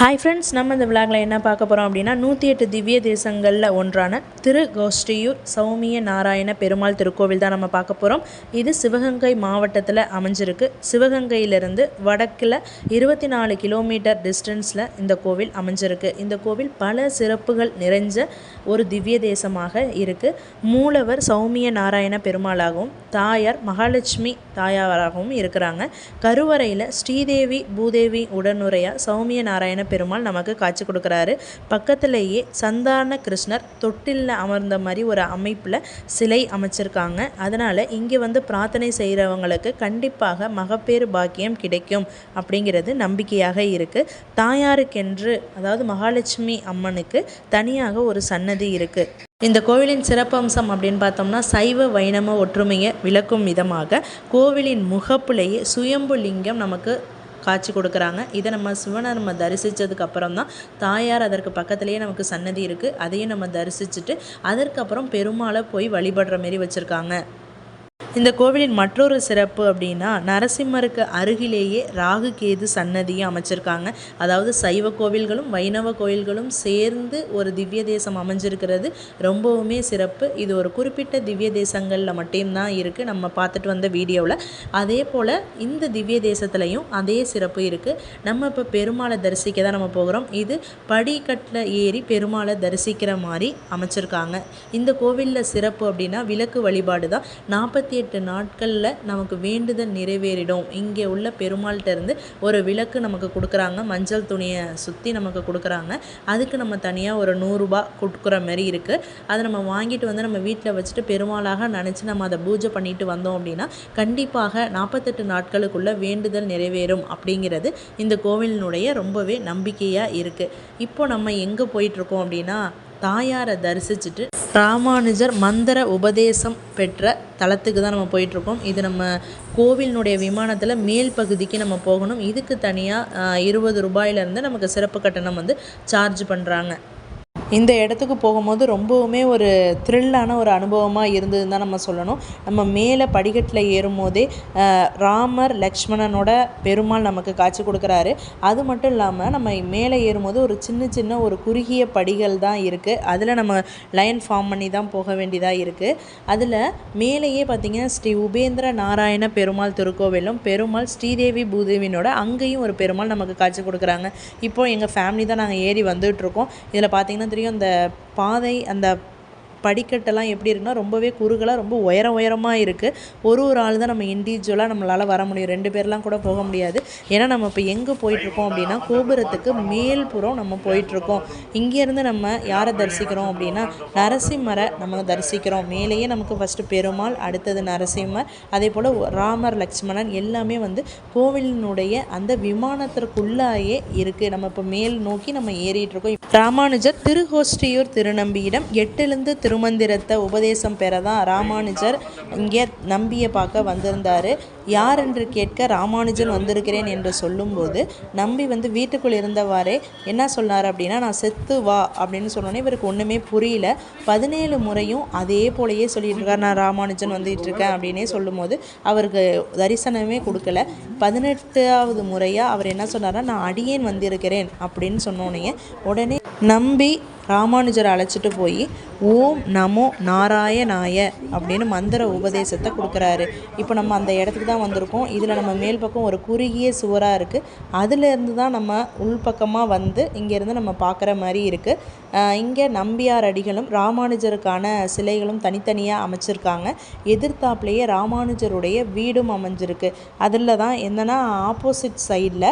Hi friends நம்ம இந்த விழாவில் என்ன பார்க்க போகிறோம் அப்படின்னா நூற்றி எட்டு திவ்ய தேசங்களில் ஒன்றான திரு கோஷ்டியூர் சௌமிய நாராயண பெருமாள் திருக்கோவில் தான் நம்ம பார்க்க போகிறோம் இது சிவகங்கை மாவட்டத்தில் அமைஞ்சிருக்கு. சிவகங்கையிலிருந்து வடக்கில் இருபத்தி நாலு கிலோமீட்டர் டிஸ்டன்ஸில் இந்த கோவில் அமைஞ்சிருக்கு. இந்த கோவில் பல சிறப்புகள் நிறைஞ்ச ஒரு திவ்ய தேசமாக இருக்குது மூலவர் சௌமிய நாராயண பெருமாளாகவும் தாயார் மகாலட்சுமி தாயாராகவும் இருக்கிறாங்க. கருவறையில் ஸ்ரீதேவி பூதேவி உடனுறையாக சௌமிய நாராயண பெருமாள் நமக்கு காட்சி கொடுக்குறாரு. பக்கத்திலேயே சந்தான கிருஷ்ணர் தொட்டிலில் அமர்ந்த மாதிரி ஒரு அமைப்பில் சிலை அமைச்சிருக்காங்க. அதனால் இங்கே வந்து பிரார்த்தனை செய்கிறவங்களுக்கு கண்டிப்பாக மகப்பேறு பாக்கியம் கிடைக்கும் அப்படிங்கிறது நம்பிக்கையாக இருக்குது தாயாருக்கென்று அதாவது மகாலட்சுமி அம்மனுக்கு தனியாக ஒரு சன்னதி இருக்குது இந்த கோவிலின் சிறப்பம்சம் அப்படின்னு பார்த்தோம்னா சைவ வைணவ ஒற்றுமையை விளக்கும் விதமாக கோவிலின் முகப்புலேயே சுயம்பு லிங்கம் நமக்கு காட்சி கொடுக்குறாங்க. இதை நம்ம சிவனை நம்ம தரிசித்ததுக்கு அப்புறம் தான் தாயார் அதற்கு பக்கத்துலேயே நமக்கு சன்னதி இருக்குது அதையும் நம்ம தரிசிச்சுட்டு அதற்கப்புறம் பெருமாளை போய் வழிபடுற மாரி வச்சுருக்காங்க. இந்த கோவிலின் மற்றொரு சிறப்பு அப்படின்னா நரசிம்மருக்கு அருகிலேயே ராகு கேது சன்னதியும் அமைச்சிருக்காங்க. அதாவது சைவ கோவில்களும் வைணவ கோவில்களும் சேர்ந்து ஒரு திவ்ய தேசம் அமைஞ்சிருக்கிறது. ரொம்பவுமே சிறப்பு. இது ஒரு குறிப்பிட்ட திவ்ய தேசங்களில் மட்டும்தான் இருக்குது நம்ம பார்த்துட்டு வந்த வீடியோவில். அதே போல் இந்த திவ்ய தேசத்துலையும் அதே சிறப்பு இருக்குது நம்ம இப்போ பெருமாளை தரிசிக்க தான் நம்ம போகிறோம். இது படிக்கட்டில் ஏறி பெருமாளை தரிசிக்கிற மாதிரி அமைச்சிருக்காங்க. இந்த கோவிலில் சிறப்பு அப்படின்னா விளக்கு வழிபாடு தான் நாற்பத்தி எட்டு நாட்களில் நமக்கு வேண்டுதல் நிறைவேறிடும். இங்கே உள்ள பெருமாள்கிட்ட இருந்து ஒரு விளக்கு நமக்கு கொடுக்குறாங்க. மஞ்சள் துணியை சுற்றி நமக்கு கொடுக்குறாங்க. அதுக்கு நம்ம தனியாக ஒரு நூறுரூபா கொடுக்குற மாதிரி இருக்குது அதை நம்ம வாங்கிட்டு வந்து நம்ம வீட்டில் வச்சுட்டு பெருமாளாக நினச்சி நம்ம அதை பூஜை பண்ணிட்டு வந்தோம் அப்படின்னா கண்டிப்பாக நாற்பத்தெட்டு நாட்களுக்குள்ளே வேண்டுதல் நிறைவேறும் அப்படிங்கிறது இந்த கோவிலினுடைய ரொம்பவே நம்பிக்கையாக இருக்குது இப்போ நம்ம எங்கே போயிட்டுருக்கோம் அப்படின்னா தாயாரை தரிசிச்சுட்டு ராமானுஜர் மந்திர உபதேசம் பெற்ற தளத்துக்கு தான் நம்ம போயிட்டுருக்கோம். இது நம்ம கோவிலினுடைய விமானத்தில் மேல் பகுதிக்கு நம்ம போகணும். இதுக்கு தனியாக இருபது ரூபாயிலேருந்து நமக்கு சிறப்பு கட்டணம் வந்து சார்ஜ் பண்ணுறாங்க இந்த இடத்துக்கு போகும்போது ரொம்பவுமே ஒரு த்ரில்லான ஒரு அனுபவமாக இருந்ததுன்னு தான் நம்ம சொல்லணும். நம்ம மேலே படிக்கட்டில் ஏறும்போதே ராமர் லக்ஷ்மணனோட பெருமாள் நமக்கு காட்சி கொடுக்குறாரு. அது மட்டும் இல்லாமல் நம்ம மேலே ஏறும்போது ஒரு சின்ன சின்ன ஒரு குறுகிய படிகள் தான் இருக்குது அதில் நம்ம லைன் ஃபார்ம் பண்ணி தான் போக வேண்டியதாக இருக்குது அதில் மேலேயே பார்த்திங்கன்னா ஸ்ரீ உபேந்திர நாராயண பெருமாள் திருக்கோவிலும் பெருமாள் ஸ்ரீதேவி பூதேவினோட அங்கேயும் ஒரு பெருமாள் நமக்கு காட்சி கொடுக்குறாங்க. இப்போ எங்கள் ஃபேமிலி தான் நாங்கள் ஏறி வந்துகிட்ருக்கோம் இதில் பார்த்திங்கன்னா தெரியும். அந்த பாதை அந்த படிக்கட்டெல்லாம் எப்படி இருக்குன்னா ரொம்பவே குறுகலாக ரொம்ப உயரம் உயரமாக இருக்குது ஒரு ஒரு ஆள் தான் நம்ம இண்டிவிஜுவலாக நம்மளால் வர முடியும். ரெண்டு பேர்லாம் கூட போக முடியாது. ஏன்னா நம்ம இப்போ எங்கே போயிட்டுருக்கோம் அப்படின்னா கோபுரத்துக்கு மேல்புறம் நம்ம போயிட்டுருக்கோம் இங்கேருந்து நம்ம யாரை தரிசிக்கிறோம் அப்படின்னா நரசிம்மரை நம்ம தரிசிக்கிறோம். மேலேயே நமக்கு ஃபஸ்ட்டு பெருமாள் அடுத்தது நரசிம்மர் அதே போல் ராமர் லக்ஷ்மணன் எல்லாமே வந்து கோவிலினுடைய அந்த விமானத்திற்குள்ளாயே இருக்குது நம்ம இப்போ மேல் நோக்கி நம்ம ஏறிட்டுருக்கோம் ராமானுஜர் திருஹோஸ்டியூர் திருநம்பியிடம் எட்டிலிருந்து திரு திருமந்திரத்தை உபதேசம் பெற தான் ராமானுஜர் இங்கே நம்பியை பார்க்க வந்திருந்தார். யார் என்று கேட்க ராமானுஜன் வந்திருக்கிறேன் என்று சொல்லும்போது நம்பி வந்து வீட்டுக்குள் இருந்தவாறே என்ன சொன்னார் அப்படின்னா நான் செத்து வா அப்படின்னு சொன்னோன்னே இவருக்கு ஒன்றுமே புரியல. பதினேழு முறையும் அதே போலயே சொல்லிட்டு இருக்கார் நான் ராமானுஜன் வந்துட்டு இருக்கேன் அப்படின்னே சொல்லும்போது அவருக்கு தரிசனமே கொடுக்கல. பதினெட்டாவது முறையாக அவர் என்ன சொன்னார்னா நான் அடியேன் வந்திருக்கிறேன் அப்படின்னு சொன்னோன்னே உடனே நம்பி ராமானுஜரை அழைச்சிட்டு போய் ஓம் நமோ நாராயணாய அப்படின்னு மந்திர உபதேசத்தை கொடுக்குறாரு. இப்போ நம்ம அந்த இடத்துக்கு தான் வந்திருக்கோம். இதில் நம்ம மேல் பக்கம் ஒரு குறுகிய சுவராக இருக்குது அதுலேருந்து தான் நம்ம உள்பக்கமாக வந்து இங்கேருந்து நம்ம பார்க்குற மாதிரி இருக்குது இங்கே நம்பியார் அடிகளும் ராமானுஜருக்கான சிலைகளும் தனித்தனியாக அமைச்சிருக்காங்க. எதிர்த்தாப்புலேயே ராமானுஜருடைய வீடும் அமைஞ்சிருக்கு. அதில் தான் என்னென்னா ஆப்போசிட் சைடில்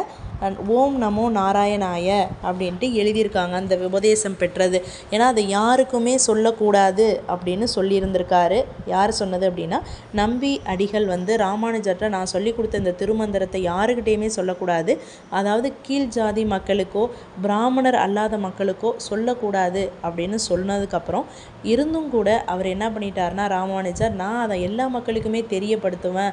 ஓம் நமோ நாராயணாய அப்படின்ட்டு எழுதியிருக்காங்க அந்த உபதேசம் பெற்றது. ஏன்னா அதை யாருக்குமே சொல்லக்கூடாது அப்படின்னு சொல்லியிருந்திருக்காரு. யார் சொன்னது அப்படின்னா நம்பி அடிகள் வந்து ராமானுஜர்கிட்ட நான் சொல்லி கொடுத்த இந்த திருமந்திரத்தை யாருக்கிட்டேயுமே சொல்லக்கூடாது. அதாவது கீழ் ஜாதி மக்களுக்கோ பிராமணர் அல்லாத மக்களுக்கோ சொல்லக்கூடாது அப்படின்னு சொன்னதுக்கப்புறம் இருந்தும் கூட அவர் என்ன பண்ணிட்டாருன்னா ராமானுஜர் நான் அதை எல்லா மக்களுக்குமே தெரியப்படுத்துவேன்.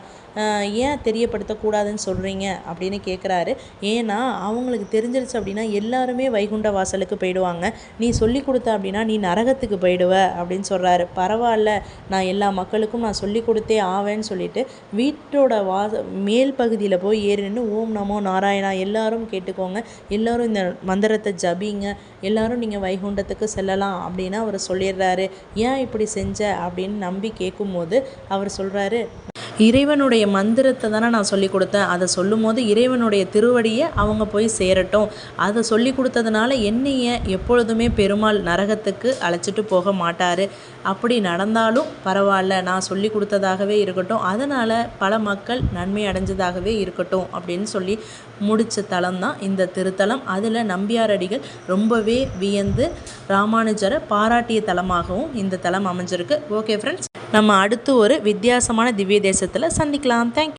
ஏன் தெரியப்படுத்தக்கூடாதுன்னு சொல்கிறீங்க அப்படின்னு கேட்குறாரு ஏன் ஏன்னா அவங்களுக்கு தெரிஞ்சிருச்சு அப்படின்னா எல்லாருமே வைகுண்ட வாசலுக்கு போயிடுவாங்க. நீ சொல்லி கொடுத்த அப்படின்னா நீ நரகத்துக்கு போயிடுவ அப்படின்னு சொல்கிறாரு பரவாயில்ல நான் எல்லா மக்களுக்கும் நான் சொல்லி கொடுத்தே ஆவேன்னு சொல்லிட்டு வீட்டோட வா மேல் பகுதியில் போய் ஏறி நின்று ஓம் நமோ நாராயணா எல்லாரும் கேட்டுக்கோங்க. எல்லாரும் இந்த மந்திரத்தை ஜபிங்க. எல்லாரும் நீங்கள் வைகுண்டத்துக்கு செல்லலாம் அப்படின்னு அவர் சொல்லிடுறாரு. ஏன் இப்படி செஞ்ச? அப்படின்னு நம்பி கேட்கும்போது அவர் சொல்கிறாரு இறைவனுடைய மந்திரத்தை தானே நான் சொல்லி கொடுத்தேன். அதை சொல்லும் போது இறைவனுடைய திருவடியை அவங்க போய் சேரட்டும். அதை சொல்லி கொடுத்ததுனால என்னைய எப்பொழுதுமே பெருமாள் நரகத்துக்கு அழைச்சிட்டு போக மாட்டார். அப்படி நடந்தாலும் பரவாயில்ல நான் சொல்லி கொடுத்ததாகவே இருக்கட்டும். அதனால் பல மக்கள் நன்மை அடைஞ்சதாகவே இருக்கட்டும் அப்படின்னு சொல்லி முடித்த தலம் தான் இந்த திருத்தலம். அதில் நம்பியாரடிகள் ரொம்பவே வியந்து ராமானுஜரை பாராட்டிய தலமாகவும் இந்த தலம் அமைஞ்சிருக்கு. ஓகே ஃப்ரெண்ட்ஸ் நம்ம அடுத்து ஒரு வித்தியாசமான திவ்ய தேசத்தில் சந்திக்கலாம். தேங்க்